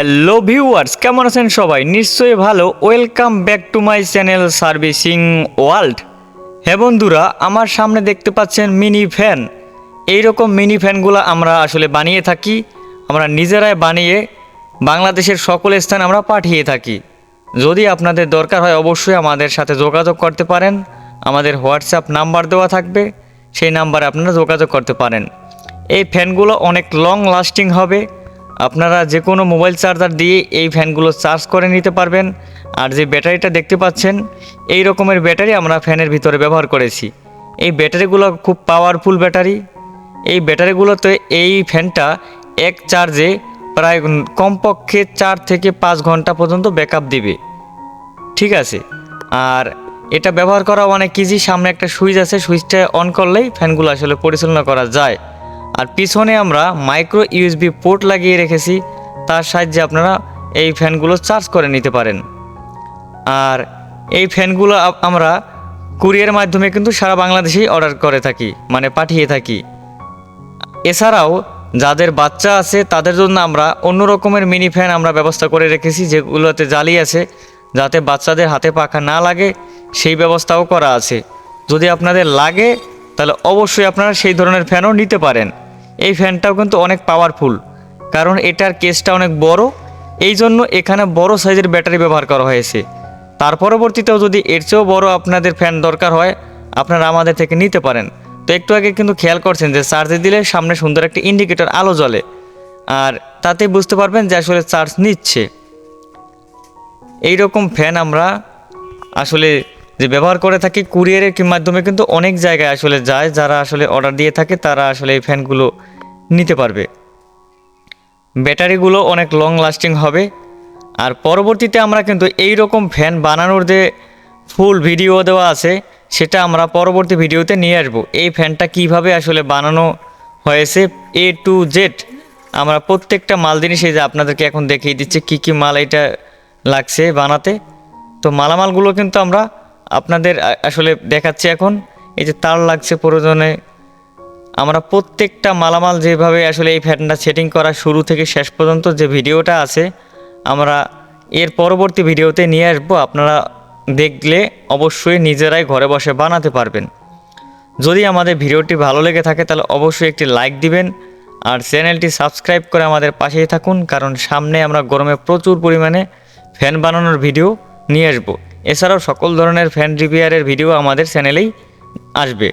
Hello viewers, কেমন আছেন সবাই? নিশ্চয়ই ভালো। Welcome back to my channel servicing world. হ্যাঁ বন্ধুরা, আমার সামনে দেখতে পাচ্ছেন মিনি ফ্যান। এইরকম মিনি ফ্যানগুলো আমরা আসলে বানিয়ে থাকি। আমরা নিজেরাই বানিয়ে বাংলাদেশের সকল স্থানে আমরা পাঠিয়ে থাকি। যদি আপনাদের দরকার হয় অবশ্যই আমাদের সাথে যোগাযোগ করতে পারেন। আমাদের হোয়াটসঅ্যাপ নাম্বার দেওয়া থাকবে। সেই নাম্বারে আপনারা যোগাযোগ করতে পারেন। এই ফ্যানগুলো অনেক লং লাস্টিং হবে। আপনারা যে কোনো মোবাইল চার্জার দিয়ে এই ফ্যানগুলো চার্জ করে নিতে পারবেন। আর যে ব্যাটারিটা দেখতে পাচ্ছেন, এই রকমের ব্যাটারি আমরা ফ্যানের ভিতরে ব্যবহার করেছি। এই ব্যাটারিগুলো খুব পাওয়ারফুল ব্যাটারি। এই ব্যাটারিগুলোতে এই ফ্যানটা এক চার্জে প্রায় কমপক্ষে চার থেকে পাঁচ ঘণ্টা পর্যন্ত ব্যাকআপ দিবে। ঠিক আছে? আর এটা ব্যবহার করা অনেক ইজি সামনে একটা সুইচ আছে, সুইচটা অন করলেই ফ্যানগুলো আসলে পরিচালনা করা যায়। আর পিছনে আমরা মাইক্রো ইউএসবি পোর্ট লাগিয়ে রেখেছি। তার সাহায্যে আপনারা এই ফ্যানগুলো চার্জ করে নিতে পারেন। আর এই ফ্যানগুলো আমরা কুরিয়ার মাধ্যমে কিন্তু সারা বাংলাদেশেই অর্ডার করে থাকি মানে পাঠিয়ে থাকি। এছাড়াও যাদের বাচ্চা আছে, তাদের জন্য আমরা অন্য রকমের মিনি ফ্যান আমরা ব্যবস্থা করে রেখেছি, যেগুলোতে জালি আছে, যাতে বাচ্চাদের হাতে পাখা না লাগে, সেই ব্যবস্থাও করা আছে। যদি আপনাদের লাগে, তাহলে অবশ্যই আপনারা সেই ধরনের ফ্যানও নিতে পারেন। এই ফ্যানটাও কিন্তু অনেক পাওয়ারফুল কারণ এটার কেসটা অনেক বড়। এই জন্য এখানে বড় সাইজের ব্যাটারি ব্যবহার করা হয়েছে। তার পরবর্তীতেও যদি এর চেয়েও বড় আপনাদের ফ্যান দরকার হয়, আপনারা আমাদের থেকে নিতে পারেন। তো একটু আগে কিন্তু খেয়াল করছেন যে চার্জে দিলে সামনে সুন্দর একটা ইন্ডিকেটর আলো জ্বলে। আর তাতে বুঝতে পারবেন যে আসলে চার্জ নিচ্ছে। এই রকম ফ্যান আমরা আসলে যে ব্যবহার করে থাকি কুরিয়ারের মাধ্যমে কিন্তু অনেক জায়গায় আসলে যায়, যারা আসলে অর্ডার দিয়ে থাকে, তারা আসলে এই ফ্যানগুলো নিতে পারবে। ব্যাটারিগুলো অনেক লং লাস্টিং হবে। আর পরবর্তীতে আমরা কিন্তু এই রকম ফ্যান বানানোর যে ফুল ভিডিও দেওয়া আছে, সেটা আমরা পরবর্তী ভিডিওতে নিয়ে আসব। এই ফ্যানটা কীভাবে আসলে বানানো হয়েছে এ টু জেড আমরা প্রত্যেকটা মাল জিনিস এই যে আপনাদেরকে এখন দেখিয়ে দিচ্ছি, কী কী মাল এটা লাগছে বানাতে। তো মালামালগুলো কিন্তু আমরা আপনাদের আসলে দেখাচ্ছি এখন, এই যে তার লাগছে প্রয়োজনে। আমরা প্রত্যেকটা মালামাল যেভাবে আসলে এই ফ্যানটা সেটিং করা শুরু থেকে শেষ পর্যন্ত যে ভিডিওটা আছে, আমরা এর পরবর্তী ভিডিওতে নিয়ে আসব। আপনারা দেখলে অবশ্যই নিজেরাই ঘরে বসে বানাতে পারবেন। যদি আমাদের ভিডিওটি ভালো লেগে থাকে, তাহলে অবশ্যই একটি লাইক দিবেন আর চ্যানেলটি সাবস্ক্রাইব করে আমাদের পাশেই থাকুন, কারণ সামনে আমরা গরমে প্রচুর পরিমাণে ফ্যান বানানোর ভিডিও নিয়ে আসব। এছাড়াও সকল ধরনের ফ্যান রিপেয়ারের ভিডিও আমাদের চ্যানেলেই আসবে।